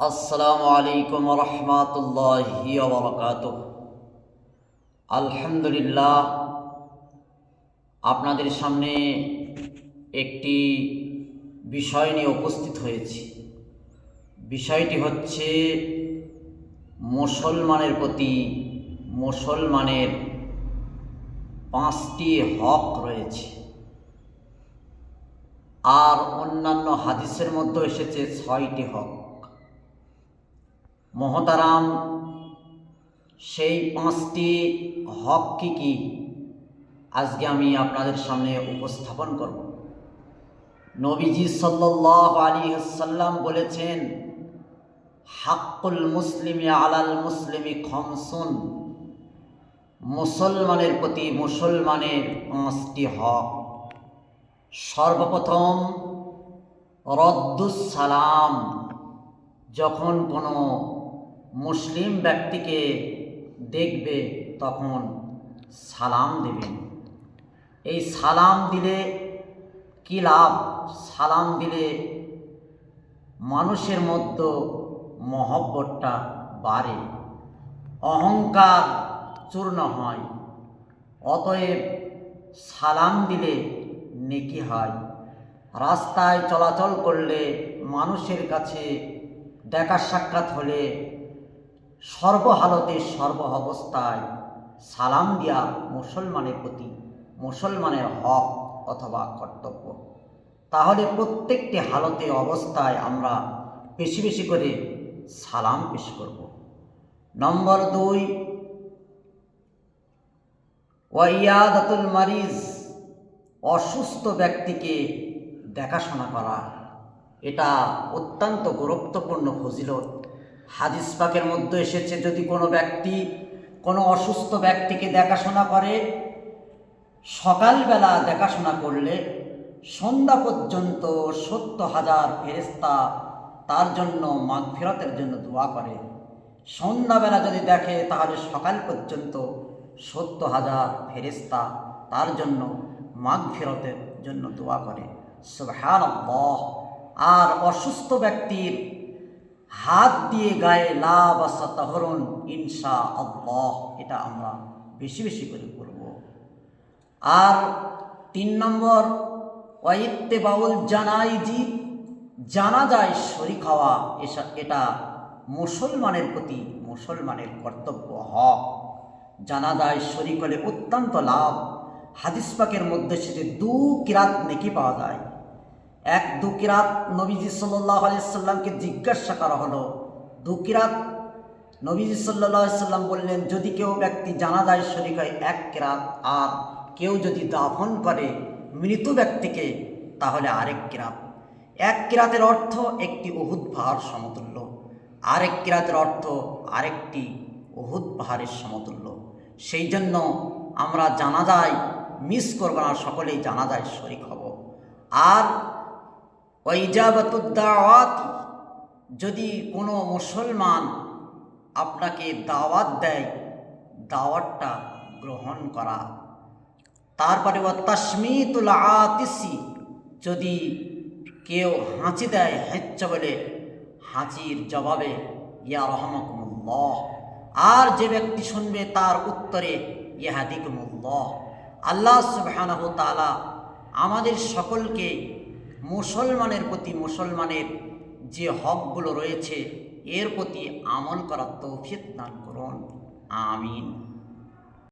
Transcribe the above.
আসসালামু আলাইকুম রহমাতুল্লাহি বরকাত আলহামদুলিল্লাহ, আপনাদের সামনে একটি বিষয় নিয়ে উপস্থিত হয়েছি। বিষয়টি হচ্ছে মুসলমানের প্রতি মুসলমানের পাঁচটি হক রয়েছে। আর অন্যান্য হাদিসের মধ্যে এসেছে ছয়টি হক। মহতারাম, সেই পাঁচটি হক কি কি? আজকে আমি আপনাদের সামনে উপস্থাপন করব। নবীজি সাল্লাহ আলী সাল্লাম বলেছেন, হাক্কুল মুসলিমে আলাল মুসলিমি খমসুন। মুসলমানের প্রতি মুসলমানের পাঁচটি হক। সর্বপ্রথম, রদ্দুস সালাম, যখন কোনো মুসলিম ব্যক্তিকে দেখবে তখন সালাম দেবেন। এই সালাম দিলে কী লাভ? সালাম দিলে মানুষের মধ্যে মহব্বতটা বাড়ে, অহংকার চূর্ণ হয়, অতএব সালাম দিলে নেকি হয়। রাস্তায় চলাচল করলে মানুষের কাছে দেখা সাক্ষাৎ হলে সর্বহালতে সর্ব অবস্থায় সালাম দেওয়া মুসলমানের প্রতি মুসলমানের হক অথবা কর্তব্য। তাহলে প্রত্যেকটি হালতে অবস্থায় আমরা বেশি বেশি করে সালাম পেশ করব। নম্বর দুই, ওয়াইয়াদাতুল মারিজ, অসুস্থ ব্যক্তিকে দেখাশোনা করা। এটা অত্যন্ত গুরুত্বপূর্ণ ফজিলত। হাদিস পাকের মধ্যে এসেছে, যদি কোনো ব্যক্তি, কোনো অসুস্থ ব্যক্তিকে দেখাশোনা করে, সকালবেলা দেখাশোনা করলে সন্ধ্যা পর্যন্ত সত্তর হাজার ফেরেস্তা তার জন্য মাগফিরতের জন্য দোয়া করে। সন্ধ্যাবেলা যদি দেখে, তাহলে সকাল পর্যন্ত সত্তর হাজার ফেরেস্তা তার জন্য মাগফিরতের জন্য দোয়া করে। সুবহান আর অসুস্থ ব্যক্তির হাত দিয়ে গায়ে লাভ তহরণ ইনশা আল্লাহ এটা আমরা বেশি বেশি করে করব আর তিন নম্বর ওয়াইত্তে বাউল জানাইজি জানা যায় শরিক হওয়া, এসা, এটা মুসলমানের প্রতি মুসলমানের কর্তব্য হক। জানা যায় শরিক হলে অত্যন্ত লাভ। হাদিস পাকের মধ্যে সে যে দু কিরাত নেকি পাওয়া যায়। এক দু কিরাত নবীজি সাল্লাহ আলাইসাল্লামকে জিজ্ঞাসা করা হলো। দু কিরাত নবীজি সাল্লাহ সাল্লাম বললেন, যদি কেউ ব্যক্তি জানা যায় শরিক হয় এক কিরাত আর কেউ যদি দাফন করে মৃত ব্যক্তিকে, তাহলে আরেক কিরাত। এক কিরাতের অর্থ একটি অহুদ পাহাড় সমতুল্য। আরেক কিরাতের অর্থ আরেকটি অহুদ পাহাড়ের সমতুল্য। সেই জন্য আমরা জানা যায় মিস করব না, সকলেই জানা যায় শরিক হব। আর ওইজাবাতুদ্দাওয়াত যদি কোনো মুসলমান আপনাকে দাওয়াত দেয়, দাওয়াতটা গ্রহণ করা। তারপরে ও তসমিতুল আতিসি, যদি কেউ হাঁচি দেয়, হেচ্ছ বলে, হাঁচির জবাবে, ইয়া রহমকুমুল্লাহ। আর যে ব্যক্তি শুনবে তার উত্তরে ইহাদিকুমুল্লাহ আল্লাহ তালা আমাদের সকলকে মুসলমানের প্রতি মুসলমানের যে হকগুলো রয়েছে এর প্রতি আমল করার তৌফিক দান করুন। আমিন।